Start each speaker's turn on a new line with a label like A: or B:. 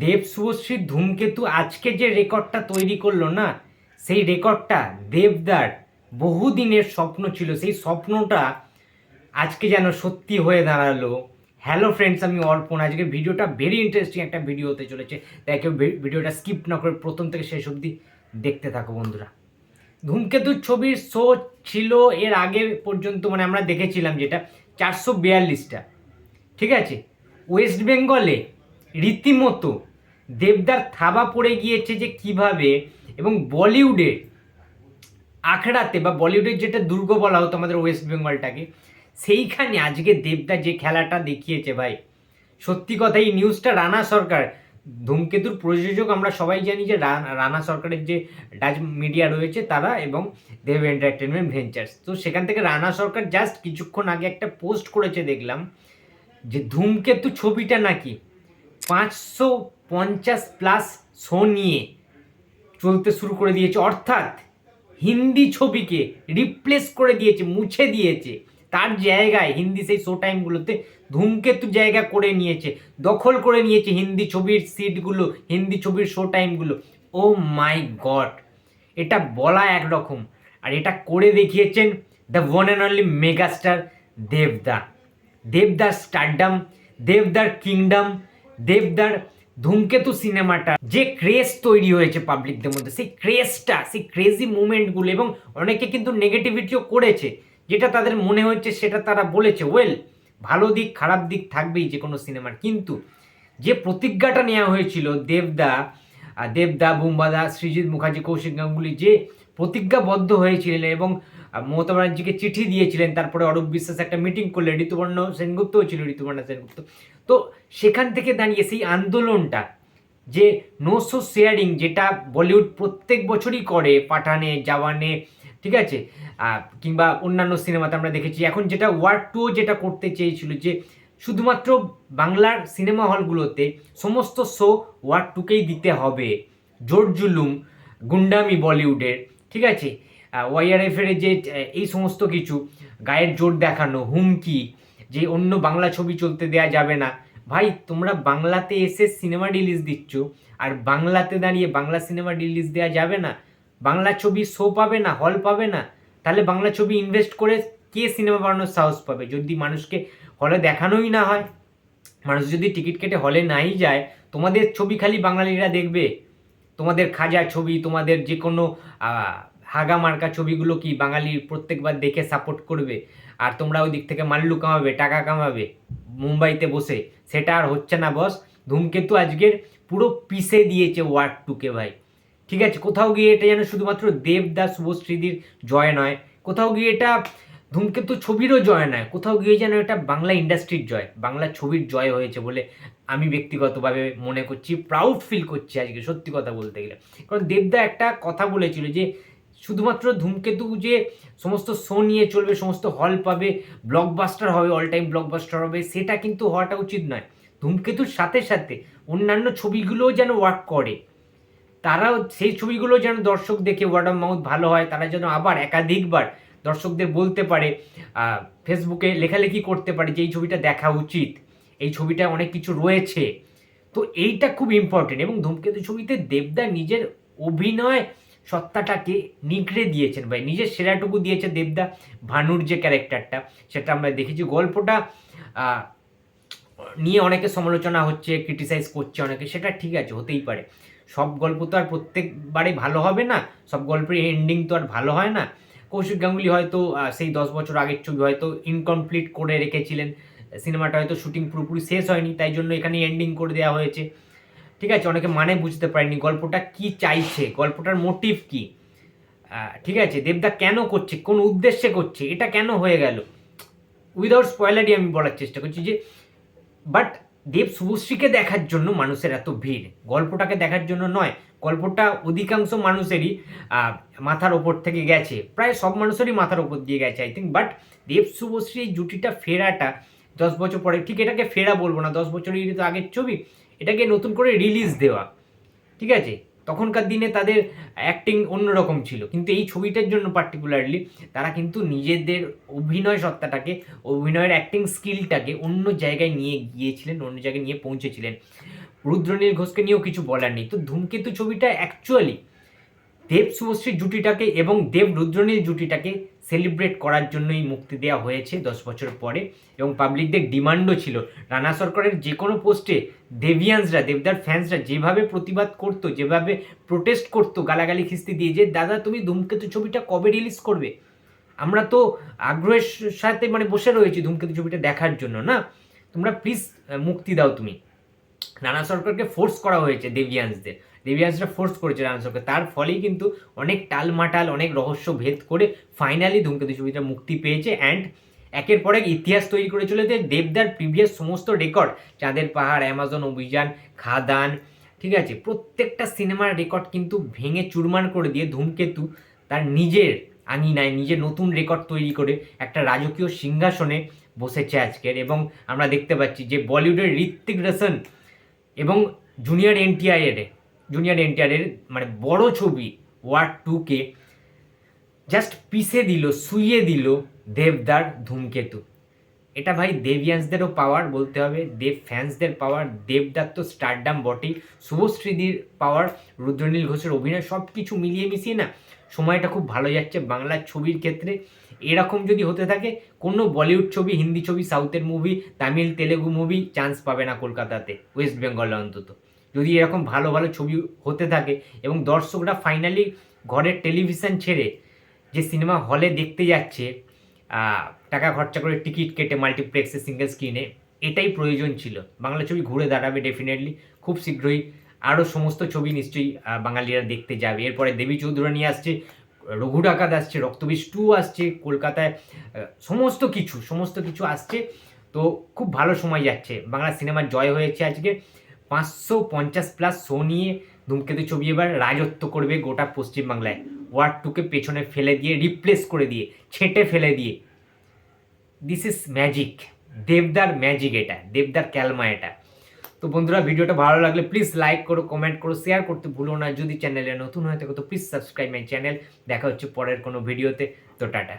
A: দেব শুভশ্রী ধূমকেতু আজকে যে রেকর্ডটা তৈরি করল না, সেই রেকর্ডটা দেবদার বহুদিনের স্বপ্ন ছিল। সেই স্বপ্নটা আজকে যেন সত্যি হয়ে দাঁড়াল। হ্যালো ফ্রেন্ডস আমি অর্পণ। আজকে ভিডিওটা ভেরি ইন্টারেস্টিং একটা ভিডিও হতে চলেছে। তাই কেউ ভিডিওটা স্কিপ না করে প্রথম থেকে শেষ অবধি দেখতে থাকো বন্ধুরা। ধূমকেতুর ছবির শো ছিল এর আগে পর্যন্ত মানে আমরা দেখেছিলাম যেটা, চারশো বিয়াল্লিশটা। ঠিক আছে? ওয়েস্ট বেঙ্গলে রীতিমতো দেবদার থাবা পড়ে গিয়েছে যে কীভাবে এবং বলিউডে আখড়াতে বা বলিউডের যেটা দুর্গ বলা হতো আমাদের ওয়েস্ট বেঙ্গলটাকে, সেইখানে আজকে দেবদা যে খেলাটা দেখিয়েছে ভাই, সত্যি কথা এই নিউজটা রানা সরকার, ধূমকেতুর প্রযোজক আমরা সবাই জানি যে রানা সরকারের যে ডাচ মিডিয়া রয়েছে তারা এবং দেব এন্টারটেনমেন্ট ভেঞ্চার্স তো সেখান থেকে রানা সরকার জাস্ট কিছুক্ষণ আগে একটা পোস্ট করেছে দেখলাম যে ধূমকেতু ছবিটা নাকি পাঁচশো পঞ্চাশ প্লাস শো নিয়ে চলতে শুরু করে দিয়েছে। অর্থাৎ হিন্দি ছবিকে রিপ্লেস করে দিয়েছে, মুছে দিয়েছে। তার জায়গায় হিন্দি সেই শো টাইমগুলোতে ধূমকেতু জায়গা করে নিয়েছে, দখল করে নিয়েছে হিন্দি ছবির সিটগুলো হিন্দি ছবির শো টাইমগুলো ও মাই গড এটা বলা একরকম। আর এটা করে দেখিয়েছেন the one and only megastar দেবদা। দেবদার স্টারডাম দেবদার কিংডম দেবদার ধূমকেতু সিনেমাটা যে ক্রেজ তৈরি হয়েছে পাবলিকদের মধ্যে, সেই ক্রেজটা সেই ক্রেজি মুভমেন্টগুলো এবং অনেকে কিন্তু নেগেটিভিটিও করেছে। যেটা তাদের মনে হচ্ছে সেটা তারা বলেছে। ওয়েল ভালো দিক, খারাপ দিক থাকবেই যে কোনো সিনেমার। কিন্তু যে প্রতিজ্ঞাটা নেওয়া হয়েছিল দেবদা দেবদা, বুম্বাদা সৃজিৎ মুখার্জি, কৌশিক গাঙ্গুলি যে প্রতিজ্ঞাবদ্ধ হয়েছিলেন এবং মমতা ব্যানার্জিকে চিঠি দিয়েছিলেন, তারপরে অরূপ বিশ্বাস একটা মিটিং করলেন, ঋতুপর্ণ সেনগুপ্তও ছিল, ঋতুপর্ণা সেনগুপ্ত। তো সেখান থেকে দাঁড়িয়ে সেই আন্দোলনটা, যে নো শো শেয়ারিং যেটা বলিউড প্রত্যেক বছরই করে, পাঠানে, জাওয়ানে, ঠিক আছে? কিংবা অন্যান্য সিনেমাতে আমরা দেখেছি, এখন যেটা ওয়ার্ড টু যেটা করতে চেয়েছিল যে শুধুমাত্র বাংলার সিনেমা হলগুলোতে সমস্ত শো ওয়ার্ড টুকেই দিতে হবে। জোর জুলুম, গুন্ডামি বলিউডের, ঠিক আছে? ওয়াইআরএফ এর যে এই সমস্ত কিছু, গায়ের জোর দেখানো, হুমকি যে অন্য বাংলা ছবি চলতে দেয়া যাবে না। ভাই, তোমরা বাংলাতে এসে সিনেমা রিলিজ দিচ্ছ, আর বাংলাতে দাঁড়িয়ে বাংলা সিনেমা রিলিজ দেওয়া যাবে না। বাংলা ছবি শো পাবে না হল পাবে না। তাহলে বাংলা ছবি ইনভেস্ট করে কে সিনেমা বানানোর সাহস পাবে? যদি মানুষকে হলে দেখানোই না হয়, মানুষ যদি টিকিট কেটে হলে নাই যায়, তোমাদের ছবি খালি বাঙালিরা দেখবে। তোমাদের খাজা ছবি, তোমাদের যে কোনো হাগা মার্কা ছবিগুলো কি বাঙালি প্রত্যেকবার দেখে সাপোর্ট করবে? আর তোমরা ওই দিক থেকে মাল্লু কামাবে, টাকা কামাবে, মুম্বাইতে বসে। সেটা আর হচ্ছে না বস ধূমকেতু আজকের পুরো পিষে দিয়েছে ওয়ার্ড টুকে, ভাই। ঠিক আছে, কোথাও গিয়ে এটা যেন শুধুমাত্র দেবদাস শুভশ্রীদির জয় নয়, কোথাও গিয়ে এটা ধূমকেতু ছবিরও জয় নয়, কোথাও গিয়ে যেন এটা বাংলা ইন্ডাস্ট্রির জয়, বাংলা ছবির জয় হয়েছে বলে আমি ব্যক্তিগতভাবে মনে করছি প্রাউড ফিল করছি আজকে, সত্যি কথা বলতে গেলে। কারণ দেবদা একটা কথা বলেছিল যে শুধুমাত্র ধূমকেতু যে সমস্ত শো নিয়ে চলবে, সমস্ত হল পাবে ব্লকবাস্টার হবে অল টাইম ব্লকবাস্টার হবে, সেটা কিন্তু হওয়াটা উচিত নয়। ধূমকেতুর সাথে সাথে অন্যান্য ছবিগুলোও যেন ওয়ার্ক করে। তারাও সেই ছবিগুলো যেন দর্শক দেখে ওয়ার্ড অফ মাউথ ভালো হয়, তারা যেন আবার একাধিকবার দর্শকদের বলতে পারে ফেসবুকে লেখালেখি করতে পারে যে এই ছবিটা দেখা উচিত, এই ছবিটা অনেক কিছু রয়েছে। তো এইটা খুব ইম্পর্টেন্ট এবং ধূমকেতু ছবিতে দেবদা নিজের অভিনয় সত্তাটাকে নিগড়ে দিয়েছেন ভাই। নিজের সেরাটুকু দিয়েছে দেবদা ভানুর যে ক্যারেক্টারটা, সেটা আমরা দেখেছি। গল্পটা নিয়ে অনেকে সমালোচনা হচ্ছে, ক্রিটিসাইজ করছে অনেকে, সেটা ঠিক আছে, হতেই পারে। সব গল্প তো আর প্রত্যেকবারে ভালো হবে না, সব গল্পের এন্ডিং তো আর ভালো হয় না। কৌশিক গাঙ্গুলি হয়তো সেই দশ বছর আগের ছবি হয়তো ইনকমপ্লিট করে রেখেছিলেন, সিনেমাটা হয়তো শুটিং পুরোপুরি শেষ হয়নি, তাই জন্য এখানে এন্ডিং করে দেওয়া হয়েছে। ঠিক আছে, অনেকে মানে বুঝতে পারেনি গল্পটা কি চাইছে, গল্পটার মোটিভ কি। ঠিক আছে, দেবদা কেন করছে, কোন উদ্দেশ্যে করছে, এটা কেন হয়ে গেল? উইদাউট স্পয়লারই আমি বলার চেষ্টা করছি যে বাট দেব শুভশ্রীকে দেখার জন্য মানুষের এত ভিড়। গল্পটাকে দেখার জন্য নয়, গল্পটা অধিকাংশ মানুষেরই মাথার ওপর থেকে গেছে। প্রায় সব মানুষেরই মাথার ওপর দিয়ে গেছে I think but Dev Subhashree জুটিটা ফেরাটা দশ বছর পরে, ঠিক এটাকে ফেরা বলব না, দশ বছরের তো আগের ছবি এটাকে নতুন করে রিলিজ দেওয়া। ঠিক আছে? তখনকার দিনে তাদের অ্যাক্টিং অন্যরকম ছিল। কিন্তু এই ছবিটার জন্য পার্টিকুলারলি তারা কিন্তু নিজেদের অভিনয় সত্তাটাকে, অভিনয়ের অ্যাক্টিং স্কিলটাকে অন্য জায়গায় নিয়ে গিয়েছিলেন, অন্য জায়গায় নিয়ে পৌঁছেছিলেন। রুদ্রনীল ঘোষকে নিয়েও কিছু বলার নেই। তো ধূমকেতু ছবিটা অ্যাকচুয়ালি দেব শুভশ্রীর জুটিটাকে এবং দেব রুদ্রনীল জুটিটাকে সেলিব্রেট করার জন্যই মুক্তি দেওয়া হয়েছে দশ বছর পরে এবং পাবলিকদের ডিমান্ডও ছিল। রানা সরকারের যে কোনো পোস্টে দেবিয়ান্সরা, দেবদার ফ্যান্সরা যেভাবে প্রতিবাদ করতো, যেভাবে প্রোটেস্ট করতো, গালাগালি খিস্তি দিয়ে যে, দাদা, তুমি ধূমকেতু ছবিটা কবে রিলিজ করবে? আমরা তো আগ্রহের সাথে মানে বসে রয়েছি ধূমকেতু ছবিটা দেখার জন্য, না? তোমরা প্লিজ মুক্তি দাও তুমি। রানা সরকারকে ফোর্স করা হয়েছে দেবিয়ান্সদের। দেবিয়ান্সরা ফোর্স করেছে রানা সরকার তার ফলেই কিন্তু অনেক টালমাটাল, অনেক রহস্য ভেদ করে ফাইনালি ধূমকেতু ছবিটা মুক্তি পেয়েছে অ্যান্ড একের পর এক ইতিহাস তৈরি করে চলেছে দেবদার প্রিভিয়াস সমস্ত রেকর্ড চাঁদের পাহাড় অ্যামাজন অভিযান খাদান, ঠিক আছে? প্রত্যেকটা সিনেমার রেকর্ড কিন্তু ভেঙে চুরমার করে দিয়ে ধূমকেতু তার নিজের আঙিনায়, নিজের নতুন রেকর্ড তৈরি করে একটা রাজকীয় সিংহাসনে বসেছে আজকের। এবং আমরা দেখতে পাচ্ছি যে বলিউডের ঋত্বিক রোশন এবং জুনিয়র এনটিআইয়ের জুনিয়র এনটিআরের মানে বড় ছবি ওয়ার টুকে জাস্ট পিষে দিল, শুইয়ে দিল দেবদার ধূমকেতু। এটা ভাই দেবিয়ান্সদেরও পাওয়ার বলতে হবে, দেব ফ্যান্সদের পাওয়ার দেবদার তো স্টারডাম বটেই। শুভশ্রীদির পাওয়ার রুদ্রনীল ঘোষের অভিনয় সব কিছু মিলিয়ে মিশিয়ে না, সময়টা খুব ভালো যাচ্ছে বাংলা ছবির ক্ষেত্রে। এরকম যদি হতে থাকে, কোনো বলিউড ছবি, হিন্দি ছবি সাউথের movie Tamil, Telugu movie chance পাবে না কলকাতাতে ওয়েস্ট বেঙ্গলে অন্তত। যদি এরকম ভালো ভালো ছবি হতে থাকে এবং দর্শকরা ফাইনালি ঘরের টেলিভিশন ছেড়ে যে সিনেমা হলে দেখতে যাচ্ছে টাকা খরচা করে টিকিট কেটে মাল্টিপ্লেক্সে সিঙ্গেল স্ক্রিনে এটাই প্রয়োজন ছিল। বাংলা ছবি ঘুরে দাঁড়াবে ডেফিনেটলি খুব শীঘ্রই। আরও সমস্ত ছবি নিশ্চয়ই বাঙালিরা দেখতে যাবে। এরপরে দেবী চৌধুরানী আসছে, রঘু ডাকাত আসছে রক্তবিষ টু আসছে কলকাতায় সমস্ত কিছু সমস্ত কিছু আসছে। তো খুব ভালো সময় যাচ্ছে। বাংলা সিনেমার জয় হয়েছে আজকে। পাঁচশো পঞ্চাশ প্লাস শো নিয়ে ধূমকেতু ছবি এবার রাজত্ব করবে গোটা পশ্চিমবাংলায়। ওয়ার্ড টুকে পেছনে ফেলে দিয়ে রিপ্লেস করে দিয়ে, ছেঁটে ফেলে দিয়ে। দিস ইজ ম্যাজিক দেবদার ম্যাজিক এটা, দেবদার ক্যালমা এটা। তো বন্ধুরা, ভিডিওটা ভালো লাগলে প্লিজ লাইক করো কমেন্ট করো শেয়ার করতে ভুলো না। যদি চ্যানেলে নতুন হয়ে থাকো, তো প্লিজ সাবস্ক্রাইব মাই চ্যানেল দেখা হচ্ছে পরের কোনো ভিডিওতে তো টাটা।